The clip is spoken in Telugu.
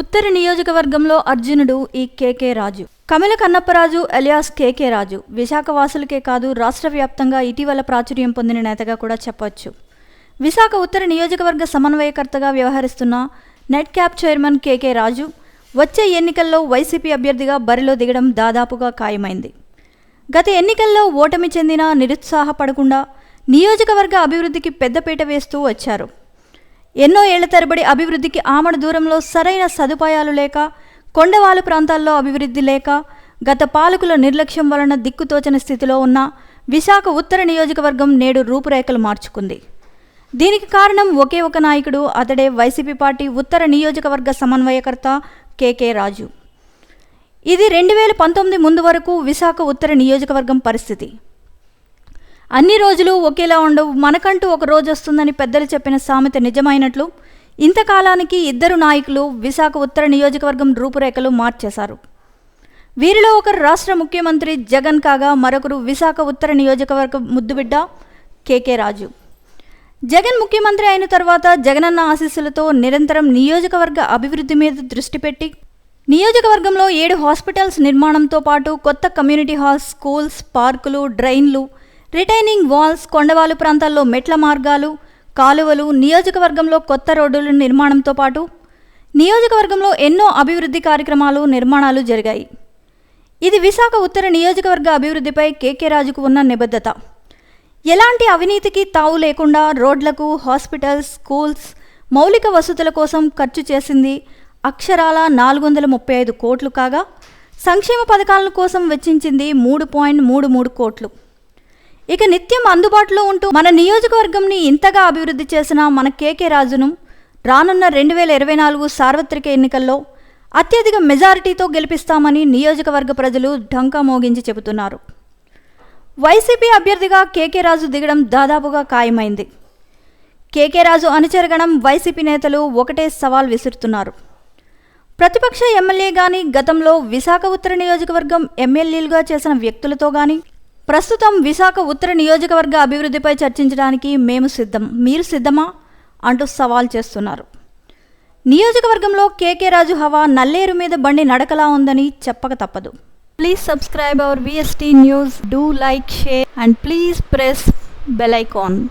ఉత్తర నియోజకవర్గంలో అర్జునుడు ఈ KK Raju. Kamala Kannapparaju alias KK Raju. Visakha వాసులకే కాదు రాష్ట్ర వ్యాప్తంగా ఇటీవల ప్రాచుర్యం పొందిన నేతగా కూడా చెప్పొచ్చు. విశాఖ ఉత్తర నియోజకవర్గ సమన్వయకర్తగా వ్యవహరిస్తున్న net cap chairman KK Raju వచ్చే ఎన్నికల్లో వైసీపీ అభ్యర్థిగా బరిలో దిగడం దాదాపుగా ఖాయమైంది. గత ఎన్నికల్లో ఓటమి చెందిన నిరుత్సాహపడకుండా నియోజకవర్గ అభివృద్ధికి పెద్దపీట వేస్తూ వచ్చారు. ఎన్నో ఏళ్ళ తరబడి అభివృద్ధికి ఆమడ దూరంలో సరైన సదుపాయాలు లేక కొండవాలు ప్రాంతాల్లో అభివృద్ధి లేక గత పాలకుల నిర్లక్ష్యం వలన దిక్కుతోచని స్థితిలో ఉన్న విశాఖ ఉత్తర నియోజకవర్గం నేడు రూపురేఖలు మార్చుకుంది. దీనికి కారణం ఒకే ఒక నాయకుడు అతడే వైసీపీ పార్టీ ఉత్తర నియోజకవర్గ సమన్వయకర్త కేకే రాజు. ఇది రెండు వేల పంతొమ్మిది ముందు వరకు విశాఖ ఉత్తర నియోజకవర్గం పరిస్థితి. అన్ని రోజులు ఒకేలా ఉండవు. మనకంటూ ఒక రోజు వస్తుందని పెద్దలు చెప్పిన సామెత నిజమైనట్లు ఇంతకాలానికి ఇద్దరు నాయకులు విశాఖ ఉత్తర నియోజకవర్గం రూపురేఖలు మార్చేశారు. వీరిలో ఒకరు రాష్ట్ర ముఖ్యమంత్రి జగన్ కాగా మరొకరు విశాఖ ఉత్తర నియోజకవర్గ ముద్దుబిడ్డ కేకే రాజు. జగన్ ముఖ్యమంత్రి అయిన తర్వాత జగనన్న ఆశీస్సులతో నిరంతరం నియోజకవర్గ అభివృద్ధి మీద దృష్టి పెట్టి నియోజకవర్గంలో ఏడు హాస్పిటల్స్ నిర్మాణంతో పాటు కొత్త కమ్యూనిటీ హాల్స్ స్కూల్స్ పార్కులు డ్రైన్లు రిటైనింగ్ వాల్స్ కొండవాలు ప్రాంతాల్లో మెట్ల మార్గాలు కాలువలు నియోజకవర్గంలో కొత్త రోడ్డుల నిర్మాణంతో పాటు నియోజకవర్గంలో ఎన్నో అభివృద్ధి కార్యక్రమాలు నిర్మాణాలు జరిగాయి. ఇది విశాఖ ఉత్తర నియోజకవర్గ అభివృద్ధిపై కేకే రాజుకు ఉన్న నిబద్ధత. ఎలాంటి అవినీతికి తావు లేకుండా రోడ్లకు హాస్పిటల్స్ స్కూల్స్ మౌలిక వసతుల కోసం ఖర్చు చేసింది అక్షరాల నాలుగు వందల ముప్పై ఐదు కోట్లు కాగా సంక్షేమ పథకాల కోసం వెచ్చించింది మూడు పాయింట్ మూడు మూడు కోట్లు. ఇక నిత్యం అందుబాటులో ఉంటూ మన నియోజకవర్గంని ఇంతగా అభివృద్ధి చేసిన మన కేకే రాజును రానున్న రెండు వేల ఇరవై నాలుగు సార్వత్రిక ఎన్నికల్లో అత్యధిక మెజారిటీతో గెలిపిస్తామని నియోజకవర్గ ప్రజలు ఢంకా మోగించి చెబుతున్నారు. వైసీపీ అభ్యర్థిగా కేకే రాజు దిగడం దాదాపుగా ఖాయమైంది. కేకే రాజు అనుచరగణం వైసీపీ నేతలు ఒకటే సవాల్ విసురుతున్నారు. ప్రతిపక్ష ఎమ్మెల్యే గాని గతంలో విశాఖ ఉత్తర నియోజకవర్గం ఎమ్మెల్యేలుగా చేసిన వ్యక్తులతో గాని ప్రస్తుతం విశాఖ ఉత్తర నియోజకవర్గ అభివృద్ధిపై చర్చించడానికి మేము సిద్ధం మీరు సిద్ధమా? అంటూ సవాల్ చేస్తున్నారు. నియోజకవర్గంలో కేకే రాజు హవా నల్లేరు మీద బండి నడకలా ఉందని చెప్పక తప్పదు. Please subscribe our VST news do like share and please press bell icon